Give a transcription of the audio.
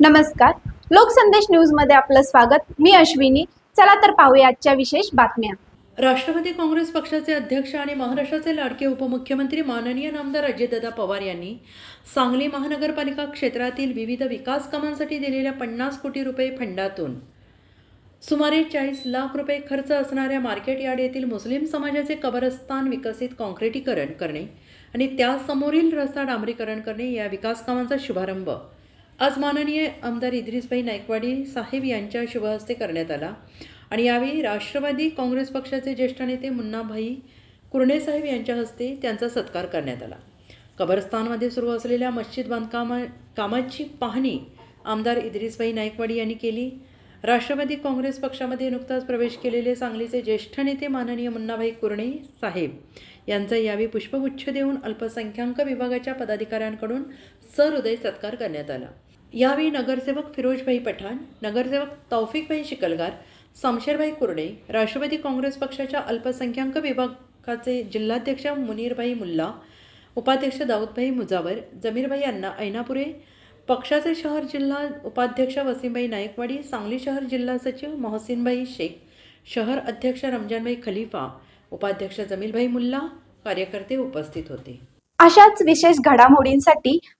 नमस्कार. लोकसंदेश न्यूजमध्ये आपलं स्वागत. मी अश्विनी. चला तर पाहूया आजच्या विशेष बातम्या. राष्ट्रवादी काँग्रेस पक्षाचे अध्यक्ष आणि महाराष्ट्राचे लाडके उपमुख्यमंत्री माननीय नामदार अजितदादा पवार यांनी सांगली महानगरपालिका क्षेत्रातील विविध विकास कामांसाठी दिलेल्या पन्नास कोटी रुपये फंडातून सुमारे चाळीस लाख रुपये खर्च असणाऱ्या मार्केट यार्ड येथील मुस्लिम समाजाचे कबरस्तान विकसित कॉन्क्रिटीकरण करणे आणि त्यासमोरील रस्ता डांबरीकरण करणे या विकास कामांचा शुभारंभ आज माननीय आमदार इद्रिसभाई नायकवाडी साहेब यांच्या शुभहस्ते करण्यात आला. आणि यावेळी राष्ट्रवादी काँग्रेस पक्षाचे ज्येष्ठ नेते मुन्नाभाई कुर्णेसाहेब यांच्या हस्ते त्यांचा सत्कार करण्यात आला. कबरस्थानमध्ये सुरू असलेल्या मस्जिद बांधकामा कामाची पाहणी आमदार इद्रिसभाई नायकवाडी यांनी केली. राष्ट्रवादी काँग्रेस पक्षामध्ये नुकताच प्रवेश केलेले सांगलीचे ज्येष्ठ नेते माननीय मुन्नाभाई कुर्णे साहेब यांचा यावेळी पुष्पगुच्छ देऊन अल्पसंख्याक विभागाच्या पदाधिकाऱ्यांकडून सहृदय सत्कार करण्यात आला. यावेळी नगरसेवक फिरोजभाई पठाण नगरसेवक तौफिकभाई शिकलगार समशेरभाई कुर्डे राष्ट्रवादी काँग्रेस पक्षाच्या अल्पसंख्याक विभागाचे जिल्हाध्यक्ष मुनीरभाई मुल्ला उपाध्यक्ष दाऊदभाई मुजावर जमीरभाई अण्णा ऐनापुरे पक्षाचे शहर जिल्हा उपाध्यक्ष वसीमभाई नायकवाडी सांगली शहर जिल्हा सचिव मोहसिनभाई शेख शहर अध्यक्ष रमजानभाई खलिफा उपाध्यक्ष जमीलभाई मुल्ला कार्यकर्ते उपस्थित होते. अशाच विशेष घडामोडींसाठी